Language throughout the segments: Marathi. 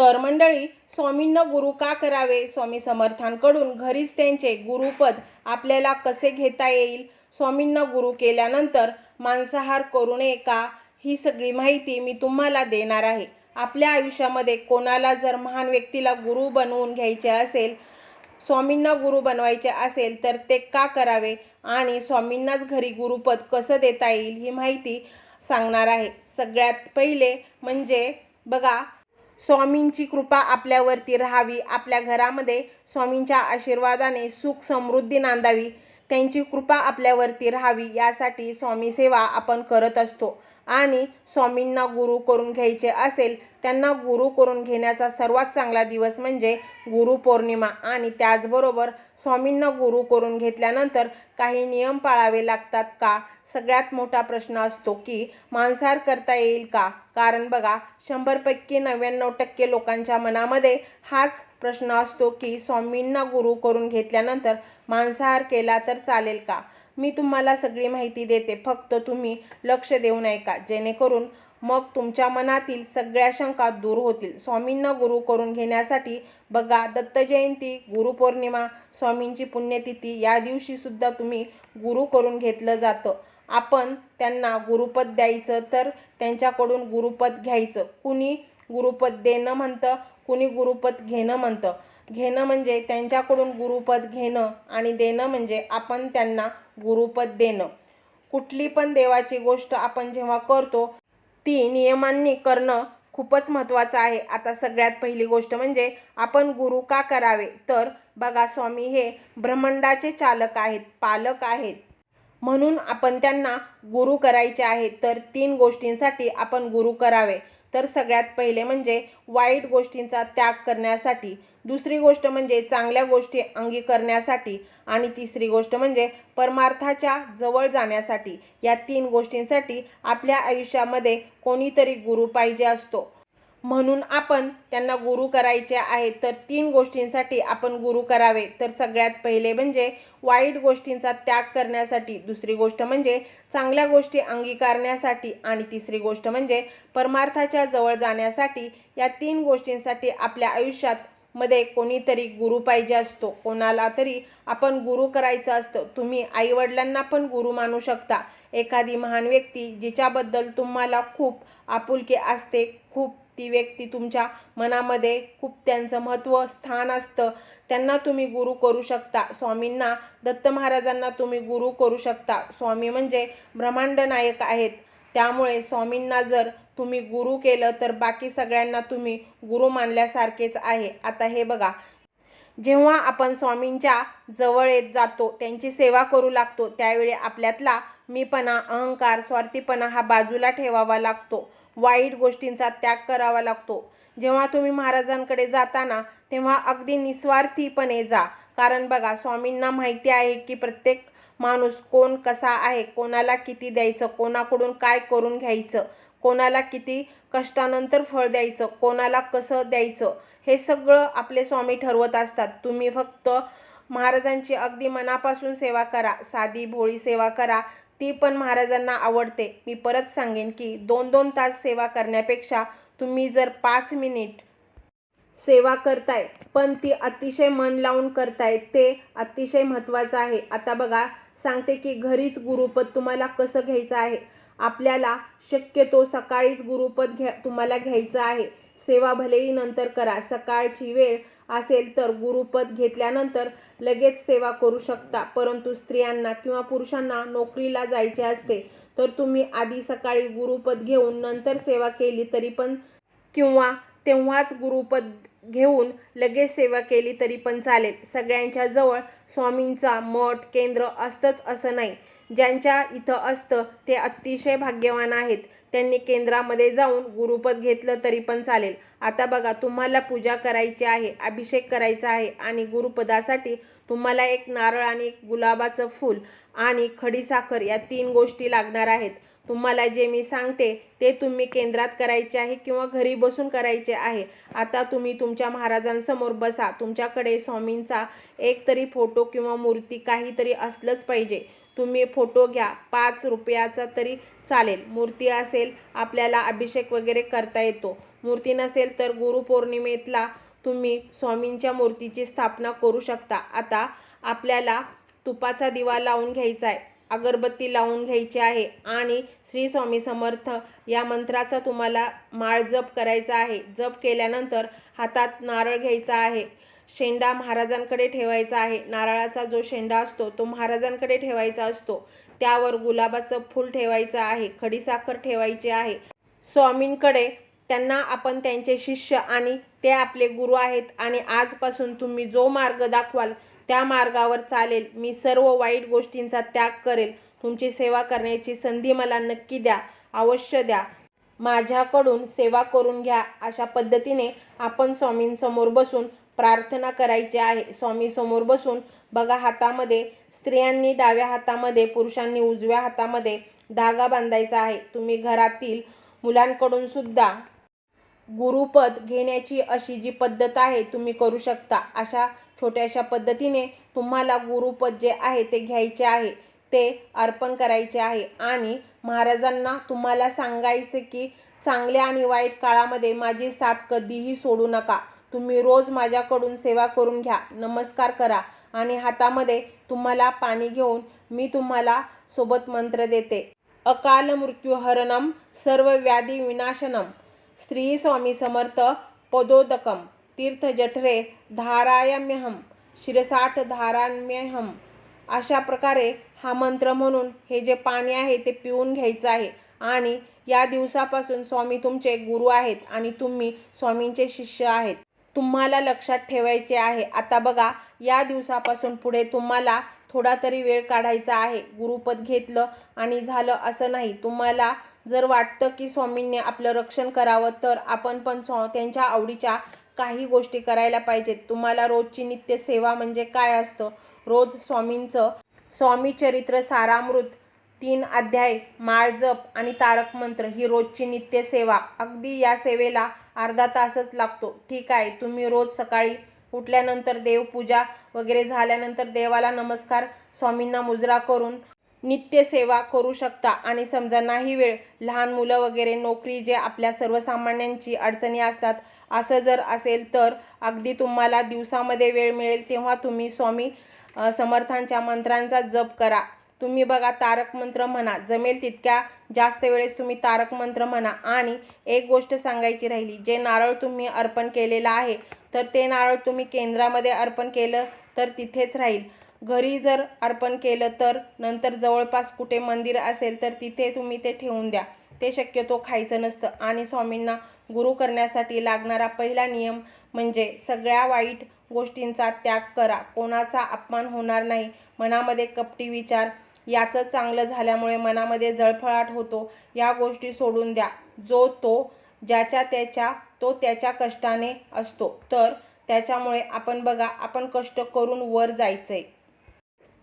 तर मंडळी स्वामींना गुरु का करावे? स्वामी समर्थांकडून घरीच त्यांचे गुरुपद आपल्याला कसे घेता येईल? स्वामींना गुरु केल्यानंतर मांसाहार करू नये का? ही सगळी माहिती मी तुम्हाला देणार आहे. आपल्या आयुष्यामध्ये कोणाला जर महान व्यक्तीला गुरु बनवून घ्यायचे असेल स्वामींना गुरु बनवायचे असेल तर ते का करावे? आणि स्वामींनाच घरी गुरुपद कसं देता येईल ही माहिती सांगणार आहे. सगळ्यात पहिले म्हणजे बघा स्वामींची कृपा आपल्यावरती राहावी आपल्या घरामध्ये स्वामींच्या आशीर्वादाने सुख समृद्धी नांदावी त्यांची कृपा आपल्यावरती राहावी यासाठी स्वामी सेवा आपण करत असतो. आणि स्वामींना गुरु करून घ्यायचे असेल त्यांना गुरु करून घेण्याचा सर्वात चांगला दिवस म्हणजे गुरुपौर्णिमा आणि त्याचबरोबर स्वामींना गुरु करून घेतल्यानंतर काही नियम पाळावे लागतात का? सगळ्यात मोठा प्रश्न असतो की मांसाहार करता येईल का? कारण बघा शंभरपैकी नव्याण्णव टक्के लोकांच्या मनामध्ये हाच प्रश्न असतो की स्वामींना गुरु करून घेतल्यानंतर मांसाहार केला तर चालेल का? मी तुम्हाला सगळी माहिती देते. फक्त तुम्ही लक्ष देऊन ऐका. जेणेकरून मग तुमच्या मनातील सगळ्या शंका दूर होतील. स्वामींना गुरु करून घेण्यासाठी बघा दत्त जयंती गुरुपौर्णिमा स्वामींची पुण्यतिथी या दिवशीसुद्धा तुम्ही गुरु करून घेतलं जातं. आपण त्यांना गुरुपद द्यायचं तर त्यांच्याकडून गुरुपद घ्यायचं. कुणी गुरुपद देणं म्हणतं कुणी गुरुपद घेणं म्हणतं. घेणं म्हणजे त्यांच्याकडून गुरुपद घेणं आणि देणं म्हणजे आपण त्यांना गुरुपद देणं. कुठली पण देवाची गोष्ट आपण जेव्हा करतो ती नियमांनी करणं खूपच महत्त्वाचं आहे. आता सगळ्यात पहिली गोष्ट म्हणजे आपण गुरु का करावे? तर बघा स्वामी हे ब्रह्मांडाचे चालक आहेत पालक आहेत. म्हणून आपण त्यांना गुरु करायचे आहे. तर तीन गोष्टींसाठी आपण गुरु करावे. तर सगळ्यात पहिले म्हणजे वाईट गोष्टींचा त्याग करण्यासाठी दुसरी गोष्ट म्हणजे चांगल्या गोष्टी अंगी करण्यासाठी आणि तिसरी गोष्ट म्हणजे परमार्थाच्या जवळ जाण्यासाठी. या तीन गोष्टींसाठी आपल्या आयुष्यामध्ये कोणीतरी गुरु पाहिजे असतो. म्हणून आपण त्यांना गुरु करायचे आहे तर तीन गोष्टींसाठी आपण गुरु करावे. तर सगळ्यात पहिले म्हणजे वाईट गोष्टींचा त्याग करण्यासाठी दुसरी गोष्ट म्हणजे चांगल्या गोष्टी अंगीकारण्यासाठी आणि तिसरी गोष्ट म्हणजे परमार्थाच्या जवळ जाण्यासाठी. या तीन गोष्टींसाठी आपल्या आयुष्यात मध्ये कोणीतरी गुरु पाहिजे असतो कोणाला तरी आपण गुरु करायचं असतं. तुम्ही आईवडिलांना पण गुरु मानू शकता. एखादी महान व्यक्ती जिच्याबद्दल तुम्हाला खूप आपुलकी असते खूप ती व्यक्ती तुमच्या मनामध्ये खूप त्यांचं महत्त्व स्थान असतं. त्यांना तुम्ही गुरु करू शकता. स्वामींना दत्त महाराजांना तुम्ही गुरु करू शकता. स्वामी म्हणजे ब्रह्मांड नायक आहेत. त्यामुळे स्वामींना जर तुम्ही गुरु केलं तर बाकी सगळ्यांना तुम्ही गुरु मानल्यासारखेच आहे. आता हे बघा. जेव्हा आपण स्वामींच्या जवळ येत जातो त्यांची सेवा करू लागतो त्यावेळी आपल्यातला मीपणा अहंकार स्वार्थीपणा हा बाजूला ठेवावा लागतो. वाईट गोष्टींचा त्याग करावा लागतो. जेव्हा तुम्ही महाराजांकडे जाताना तेव्हा अगदी निस्वार्थीपणे जा. कारण बघा स्वामींना माहिती आहे की प्रत्येक माणूस कोण कसा आहे कोणाला किती द्यायचं कोणाकडून काय करून घ्यायचं कोणाला किती कष्टानंतर फळ द्यायचं कोणाला कसं द्यायचं हे सगळं आपले स्वामी ठरवत असतात. तुम्ही फक्त महाराजांची अगदी मनापासून सेवा करा साधी भोळी सेवा करा ती पण महाराजांना आवडते. मी परत सांगेन की दोन दोन तास सेवा करण्यापेक्षा तुम्ही जर पाच मिनिट सेवा करताय पण ती अतिशय मन लावून करताय ते अतिशय महत्त्वाचं आहे. आता बघा सांगते की घरीच गुरुपद तुम्हाला कसं घ्यायचं आहे? आपल्याला शक्यतो सकाळीच गुरुपद घ्या तुम्हाला घ्यायचं आहे. सेवा भलेही नंतर करा. सकाळची वेळ असेल तर गुरुपद घेतल्यानंतर लगेच सेवा करू शकता. परंतु स्त्रियांना किंवा पुरुषांना नोकरीला जायचे असते तर तुम्ही आधी सकाळी गुरुपद घेऊन नंतर सेवा केली तरी पण किंवा तेव्हाच गुरुपद घेऊन लगेच सेवा केली तरी पण चालेल. सगळ्यांच्या जवळ स्वामींचा मठ केंद्र असतंच असं नाही. ज्यांच्या इथं असतं ते अतिशय भाग्यवान आहेत. त्यांनी केंद्रामध्ये जाऊन गुरुपद घेतलं तरी पण चालेल. आता बघा तुम्हाला पूजा करायची आहे अभिषेक करायचा आहे आणि गुरुपदासाठी तुम्हाला एक नारळ आणि एक गुलाबाचं फूल आणि खडीसाखर या तीन गोष्टी लागणार आहेत. तुम्हाला जे मी सांगते ते तुम्ही केंद्रात करायचे आहे किंवा घरी बसून करायचे आहे. आता तुम्ही तुमच्या महाराजांसमोर बसा. तुमच्याकडे स्वामींचा एक तरी फोटो किंवा मूर्ती काहीतरी असलंच पाहिजे. तुम्ही फोटो घ्या. पाच रुपयाचा तरी चालेल. मूर्ती असेल आपल्याला अभिषेक वगैरे करता येतो. मूर्ती नसेल तर गुरुपौर्णिमेतला तुम्ही स्वामींच्या मूर्तीची स्थापना करू शकता. आता आपल्याला तुपाचा दिवा लावून घ्यायचा आहे. अगरबत्ती लावून घ्यायची आहे आणि श्री स्वामी समर्थ या मंत्राचा तुम्हाला माळ जप करायचा आहे. जप केल्यानंतर हातात नारळ घ्यायचा आहे. शेंडा महाराजांकडे ठेवायचा आहे. नारळाचा जो शेंडा असतो तो महाराजांकडे ठेवायचा असतो. त्यावर गुलाबाचं फूल ठेवायचं आहे. खडीसाखर ठेवायची आहे. स्वामींकडे त्यांना आपण त्यांचे शिष्य आणि ते आपले गुरु आहेत आणि आजपासून तुम्ही जो मार्ग दाखवाल त्या मार्गावर चालेल. मी सर्व वाईट गोष्टींचा त्याग करेल. तुमची सेवा करण्याची संधी मला नक्की द्या. अवश्य द्या. माझ्याकडून सेवा करून घ्या. अशा पद्धतीने आपण स्वामींसमोर बसून प्रार्थना करायची आहे. स्वामीसमोर बसून बघा हातामध्ये स्त्रियांनी डाव्या हातामध्ये पुरुषांनी उजव्या हातामध्ये धागा बांधायचा आहे. तुम्ही घरातील मुलांकडून सुद्धा गुरुपद घेण्याची अशी जी पद्धत आहे तुम्ही करू शकता. अशा छोट्याशा पद्धतीने तुम्हाला गुरुपद जे आहे ते घ्यायचे आहे ते अर्पण करायचे आहे. आणि महाराजांना तुम्हाला सांगायचे की चांगल्या आणि वाईट काळामध्ये माझी साथ कधीही सोडू नका. तुम्ही रोज माझ्याकडून सेवा करून घ्या नमस्कार करा आणि हातामध्ये तुम्हाला पाणी घेऊन मी तुम्हाला सोबत मंत्र देते. अकाल मृत्यू हरणम सर्व व्याधी विनाशनम. श्री स्वामी समर्थ पदोदकम. तीर्थ जठरे धारायम्यहम शिरसाठ धाराम्यहम. अशा प्रकारे हा मंत्र म्हणून हे जे पाणी आहे ते पिऊन घ्यायचं आहे. आणि या दिवसापासून स्वामी तुमचे गुरु आहेत आणि तुम्ही स्वामींचे शिष्य आहेत. तुम्हाला लक्षात ठेवायचे आहे. आता बघा या दिवसापासून पुढे तुम्हाला थोडा तरी वेळ काढायचा आहे. गुरुपद घेतलं आणि झालं असं नाही. तुम्हाला जर वाटतं की स्वामींनी आपलं रक्षण करावं तर आपण पण स्व त्यांच्या आवडीच्या काही गोष्टी करायला पाहिजेत. तुम्हाला रोजची नित्य सेवा म्हणजे काय असतं? रोज स्वामींचं स्वामी चरित्र सारामृत तीन अध्याय माळजप आणि तारक मंत्र ही रोजची नित्य सेवा. अगदी या सेवेला अर्धा तासच लागतो. ठीक आहे तुम्ही रोज सकाळी उठल्यानंतर देवपूजा वगैरे झाल्यानंतर देवाला नमस्कार स्वामींना मुजरा करून नित्यसेवा करू शकता. आणि समजा नाही वेळ लहान मुलं वगैरे नोकरी जे आपल्या सर्वसामान्यांची अडचणी असतात असं जर असेल तर अगदी तुम्हाला दिवसामध्ये वेळ मिळेल तेव्हा तुम्ही स्वामी समर्थांच्या मंत्रांचा जप करा. तुम्ही बघा तारक मंत्र म्हणा जमेल तितक्या जास्त वेळेस तुम्ही तारक मंत्र म्हणा. आणि एक गोष्ट सांगायची राहिली जे नारळ तुम्ही अर्पण केलेलं आहे तर ते नारळ तुम्ही केंद्रामध्ये अर्पण केलं तर तिथेच राहील. घरी जर अर्पण केलं तर नंतर जवळपास कुठे मंदिर असेल तर तिथे तुम्ही ते ठेवून द्या. ते शक्यतो खायचं नसतं. आणि स्वामींना गुरु करण्यासाठी लागणारा पहिला नियम म्हणजे सगळ्या वाईट गोष्टींचा त्याग करा. कोणाचा अपमान होणार नाही. मनामध्ये कपटी विचार. याचं चांगलं झाल्यामुळे मनामध्ये जळफळाट होतो. या गोष्टी सोडून द्या. जो तो ज्याच्या त्याच्या तो त्याच्या कष्टाने असतो. तर त्याच्यामुळे आपण बघा आपण कष्ट करून वर जायचं आहे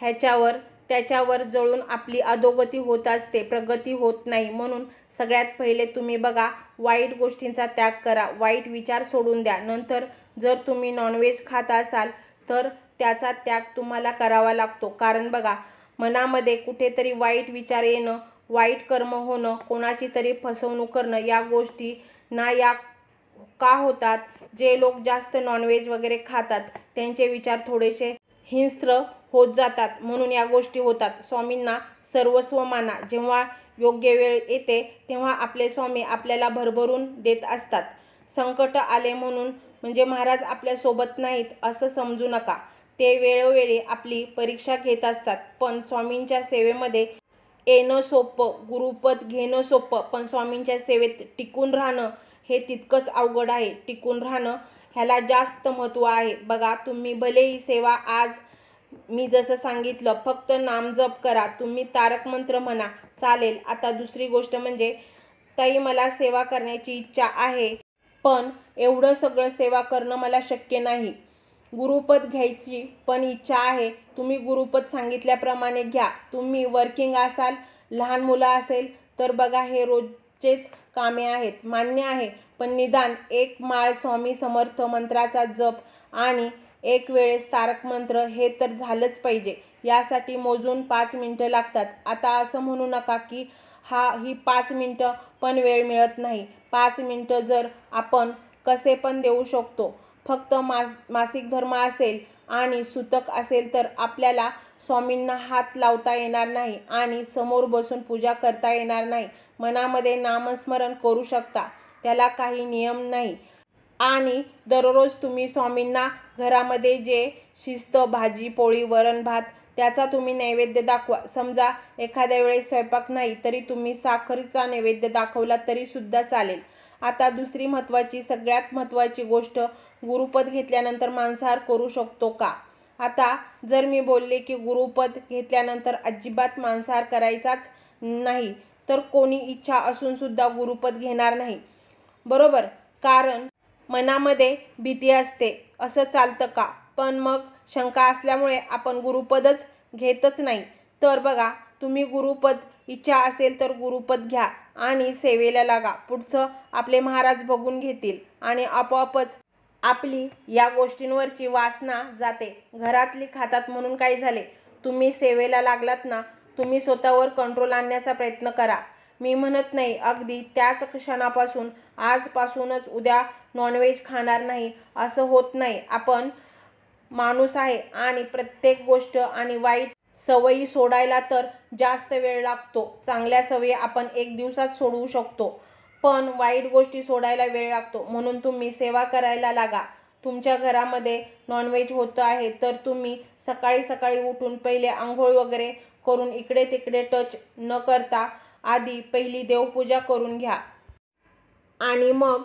ह्याच्यावर त्याच्यावर जळून आपली अधोगती होत असते प्रगती होत नाही. म्हणून सगळ्यात पहिले तुम्ही बघा वाईट गोष्टींचा त्याग करा. वाईट विचार सोडून द्या. नंतर जर तुम्ही नॉनव्हेज खात असाल तर त्याचा त्याग तुम्हाला करावा लागतो. कारण बघा मनामध्ये कुठेतरी वाईट विचार येणं वाईट कर्म होणं कोणाची तरी फसवणूक करणं या गोष्टी ना या का होतात? जे लोक जास्त नॉनव्हेज वगैरे खातात त्यांचे विचार थोडेसे हिंस्त्र होत जातात म्हणून या गोष्टी होतात. स्वामींना सर्वस्व माना. जेव्हा योग्य वेळ येते तेव्हा आपले स्वामी आपल्याला भरभरून देत असतात. संकट आले म्हणून म्हणजे महाराज आपल्यासोबत नाहीत असं समजू नका. ते वेळोवेळी आपली परीक्षा घेत असतात. पण स्वामींच्या सेवेमध्ये येणं सोपं गुरुपद घेणं सोपं पण स्वामींच्या सेवेत टिकून राहणं हे तितकंच अवघड आहे. टिकून राहणं ह्याला जास्त महत्त्व आहे. बघा तुम्ही भलेही सेवा आज मी जसं सांगितलं फक्त नामजप करा तुम्ही तारक मंत्र म्हणा चालेल. आता दुसरी गोष्ट म्हणजे ताई मला सेवा करण्याची इच्छा आहे पण एवढं सगळं सेवा करणं मला शक्य नाही. गुरुपद घ्यायची पण इच्छा आहे. तुम्ही गुरुपद सांगितल्याप्रमाणे घ्या. तुम्ही वर्किंग असाल लहान मुलं असेल तर बघा हे रोज चेच कामे आहेत मान्य आहे. पण निदान एक माळ स्वामी समर्थ मंत्राचा जप आणि एक वेळेस तारक मंत्र हे तर झालंच पाहिजे. यासाठी मोजून पाच मिनटं लागतात. आता असं म्हणू नका की हा ही पाच मिनटं पण वेळ मिळत नाही. पाच मिनटं जर आपण कसे पण देऊ शकतो. फक्त मास मासिक धर्म असेल आणि सुतक असेल तर आपल्याला स्वामींना हात लावता येणार नाही आणि समोर बसून पूजा करता येणार नाही. मनामध्ये नामस्मरण करू शकता. त्याला काही नियम नाही. आणि दररोज तुम्ही स्वामींना घरामध्ये जे शिस्त भाजी पोळी वरण भात त्याचा तुम्ही नैवेद्य दाखवा. समजा एखाद्या वेळेस स्वयंपाक नाही तरी तुम्ही साखरेचा नैवेद्य दाखवला तरी सुद्धा चालेल. आता दुसरी महत्त्वाची सगळ्यात महत्त्वाची गोष्ट गुरुपद घेतल्यानंतर मांसाहार करू शकतो का? आता जर मी बोलले की गुरुपद घेतल्यानंतर अजिबात मांसाहार करायचाच नाही तर कोणी इच्छा असून सुद्धा गुरुपद घेणार नाही. बरोबर? कारण मनामध्ये भीती असते. असं चालतं का? पण मग शंका असल्यामुळे आपण गुरुपदच घेतच नाही. तर बघा तुम्ही गुरुपद इच्छा असेल तर गुरुपद घ्या आणि सेवेला लागा. पुढचं आपले महाराज बघून घेतील आणि आपोआपच आपली या गोष्टींवरची वासना जाते. घरातली खातात म्हणून काय झाले. तुम्ही सेवेला लागलात ना तुम्ही स्वतःवर कंट्रोल आणण्याचा प्रयत्न करा. मी म्हणत नाही अगदी त्याच क्षणापासून आजपासूनच उद्या नॉनव्हेज खाणार नाही असं होत नाही. आपण माणूस आहे आणि प्रत्येक गोष्ट आणि वाईट सवयी सोडायला तर जास्त वेळ लागतो. चांगल्या सवयी आपण एक दिवसात सोडवू शकतो पण वाईट गोष्टी सोडायला वेळ लागतो. म्हणून तुम्ही सेवा करायला लागा. तुमच्या घरामध्ये नॉनव्हेज होतं आहे तर तुम्ही सकाळी सकाळी उठून पहिले आंघोळ वगैरे करून इकडे तिकडे टच न करता आधी पहिली देवपूजा करून घ्या. आणि मग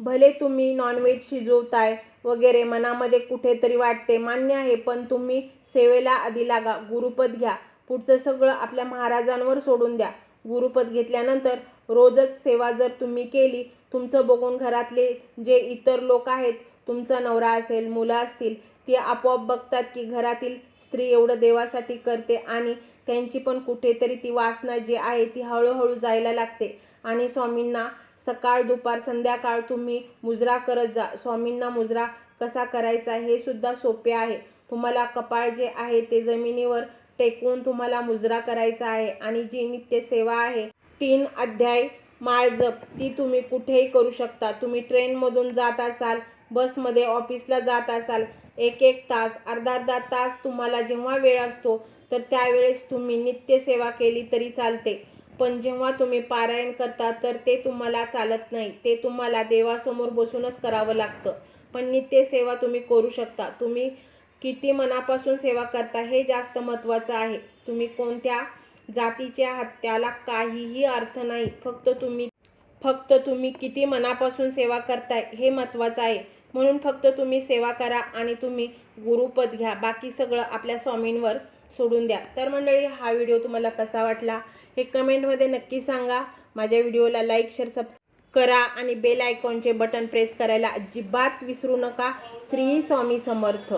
भले तुम्ही नॉनव्हेज शिजवताय वगैरे मनामध्ये कुठेतरी वाटते मान्य आहे पण तुम्ही सेवेला आधी लागा गुरुपद घ्या. पुढचं सगळं आपल्या महाराजांवर सोडून द्या. गुरुपद घेतल्यानंतर रोजच सेवा जर तुम्ही केली तुमचं बघून घरातले जे इतर लोक आहेत तुमचा नवरा असेल मुलं असतील ती आपोआप बघतात की घरातील स्त्री एवढं देवासाठी करते आणि त्यांची पण कुठेतरी ती वासना जी आहे ती हळूहळू जायला लागते. आणि स्वामींना सकाळ दुपार संध्याकाळ तुम्ही मुजरा करत जा. स्वामींना मुजरा कसा करायचा हे सुद्धा सोपे आहे. तुम्हाला कपाळ जे आहे ते जमिनीवर टेकवून तुम्हाला मुजरा करायचा आहे आणि जी नित्य सेवा आहे तीन अध्याय माळजप ती तुम्ही कुठेही करू शकता. तुम्ही ट्रेनमधून जात असाल बसमध्ये ऑफिसला जात असाल एक एक तास अर्धा अर्धा तास तुम्हाला जेव्हा वेळ असतो तर त्यावेळेस तुम्ही नित्यसेवा केली तरी चालते. पण जेव्हा तुम्ही पारायण करता तर ते तुम्हाला चालत नाही. ते तुम्हाला देवासमोर बसूनच करावं लागतं. पण नित्यसेवा तुम्ही करू शकता. तुम्ही किती मनापासून सेवा करता हे जास्त महत्त्वाचं आहे. तुम्ही कोणत्या जातीच्या आहात त्याला काहीही अर्थ नाही. फक्त तुम्ही फक्त तुम्ही किती मनापासून सेवा करताय हे महत्त्वाचं आहे. म्हणून फक्त तुम्ही सेवा करा आणि तुम्ही गुरुपद घ्या. बाकी सगळं आपल्या स्वामींवर सोडून द्या. तर मंडळी हा व्हिडिओ तुम्हाला कसा वाटला हे कमेंटमध्ये नक्की सांगा. माझ्या व्हिडिओला लाईक शेअर सब करा आणि बेल आयकॉनचे बटन प्रेस करायला अजिबात विसरू नका. श्री स्वामी समर्थ.